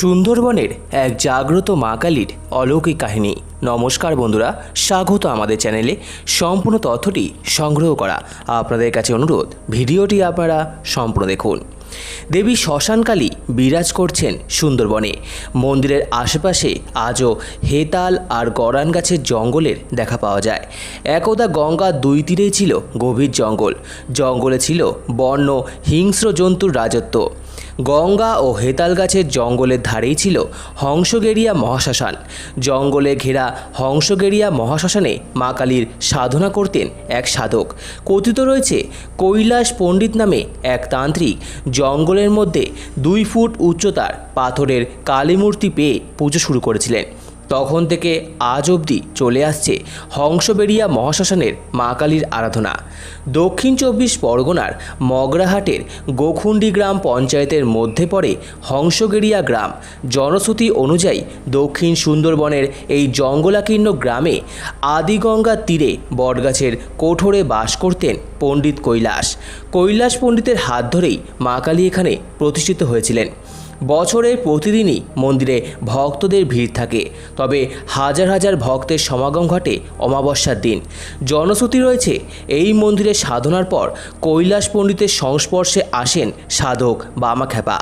সুন্দরবনের এক জাগ্রত মা কালীর অলৌকিক কাহিনী। নমস্কার বন্ধুরা, স্বাগত আমাদের চ্যানেলে। সম্পূর্ণ তথ্যটি সংগ্রহ করা আপনাদের কাছে অনুরোধ, ভিডিওটি আপনারা সম্পূর্ণ দেখুন। দেবী শ্মশানকালী বিরাজ করছেন সুন্দরবনে। মন্দিরের আশেপাশে আজও হেতাল আর গরান গাছের জঙ্গলের দেখা পাওয়া যায়। একদা গঙ্গা দুই তীরেই ছিল গভীর জঙ্গল। জঙ্গলে ছিল বন্য, হিংস্র জন্তুর রাজত্ব। গঙ্গা ও হেতাল গাছের জঙ্গলের ধারেই ছিল হংসগেরিয়া মহাশ্মশান। জঙ্গলে ঘেরা হংসগেরিয়া মহাশ্মশানে মা কালীর সাধনা করতেন এক সাধক। কথিত রয়েছে, কৈলাস পণ্ডিত নামে এক তান্ত্রিক জঙ্গলের মধ্যে দুই ফুট উচ্চতার পাথরের কালীমূর্তি পেয়ে পুজো শুরু করেছিলেন। তখন থেকে আজ অবধি চলে আসছে হংসবেড়িয়া মহাশ্মশানের মা কালীর আরাধনা। দক্ষিণ চব্বিশ পরগনার মগরাহাটের গোখুন্ডি গ্রাম পঞ্চায়েতের মধ্যে পড়ে হংসগেড়িয়া গ্রাম। জনশ্রুতি অনুযায়ী দক্ষিণ সুন্দরবনের এই জঙ্গলাকীর্ণ গ্রামে আদিগঙ্গার তীরে বটগাছের কোঠরে বাস করতেন পণ্ডিত কৈলাস। কৈলাস পণ্ডিতের হাত ধরেই মা কালী এখানে প্রতিষ্ঠিত হয়েছিলেন। বছরের প্রতিদিনই মন্দিরে ভক্তদের ভিড় থাকে। তবে হাজার হাজার ভক্তের সমাগম ঘটে অমাবস্যার দিন। জনশ্রুতি রয়েছে, এই মন্দিরে সাধনার পর কৈলাস পণ্ডিতের সংস্পর্শে আসেন সাধক বামাখ্যাপা।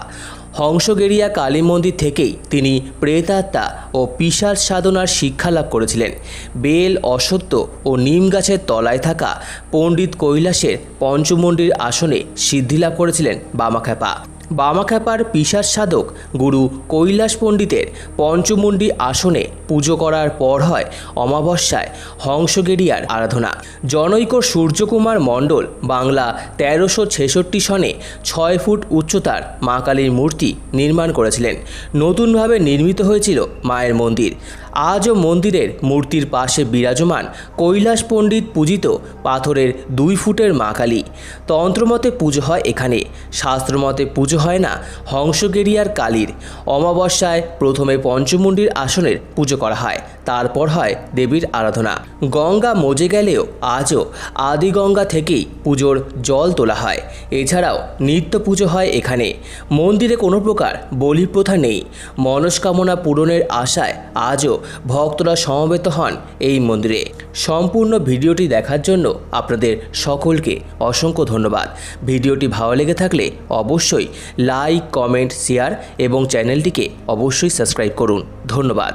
হংসগেরিয়া কালী মন্দির থেকেই তিনি প্রেতাত্মা ও পিসার সাধনার শিক্ষা লাভ করেছিলেন। বেল অসত্য ও নিম গাছের তলায় থাকা পণ্ডিত কৈলাসের পঞ্চমন্ডির আসনে সিদ্ধিলাভ করেছিলেন বামাখ্যাপা। বামাখ্যাপার পিসার সাধক গুরু কৈলাস পণ্ডিতের পঞ্চমুণ্ডি আসনে পুজো করার পর হয় অমাবস্যায় হংসগেরিয়ার আরাধনা। জনৈক সূর্যকুমার মণ্ডল বাংলা তেরোশো ছেষট্টি সনে ছয় ফুট উচ্চতার মা কালীর মূর্তি নির্মাণ করেছিলেন। নতুনভাবে নির্মিত হয়েছিল মায়ের মন্দির। আজও মন্দিরের মূর্তির পাশে বিরাজমান কৈলাস পণ্ডিত পূজিত পাথরের দুই ফুটের মা কালী। তন্ত্রমতে পুজো হয় এখানে। শাস্ত্রমতে পুজো হয় না। হংসগেরিয়ার কালীর অমাবস্যায় প্রথমে পঞ্চমুণ্ডির আসনের পুজো করা হয়। তারপর হয় দেবীর আরাধনা। গঙ্গা মজে গেলেও আজও আদি গঙ্গা থেকেই পুজোর জল তোলা হয়। এছাড়াও নিত্য পুজো হয় এখানে। মন্দিরে কোনো প্রকার বলি প্রথা নেই। মনস্কামনা পূরণের আশায় আজও ভক্তরা সমবেত হন এই মন্দিরে। সম্পূর্ণ ভিডিওটি দেখার জন্য আপনাদের সকলকে অসংখ্য ধন্যবাদ। ভিডিওটি ভালো লেগে থাকলে অবশ্যই লাইক, কমেন্ট, শেয়ার এবং চ্যানেলটিকে অবশ্যই সাবস্ক্রাইব করুন। ধন্যবাদ।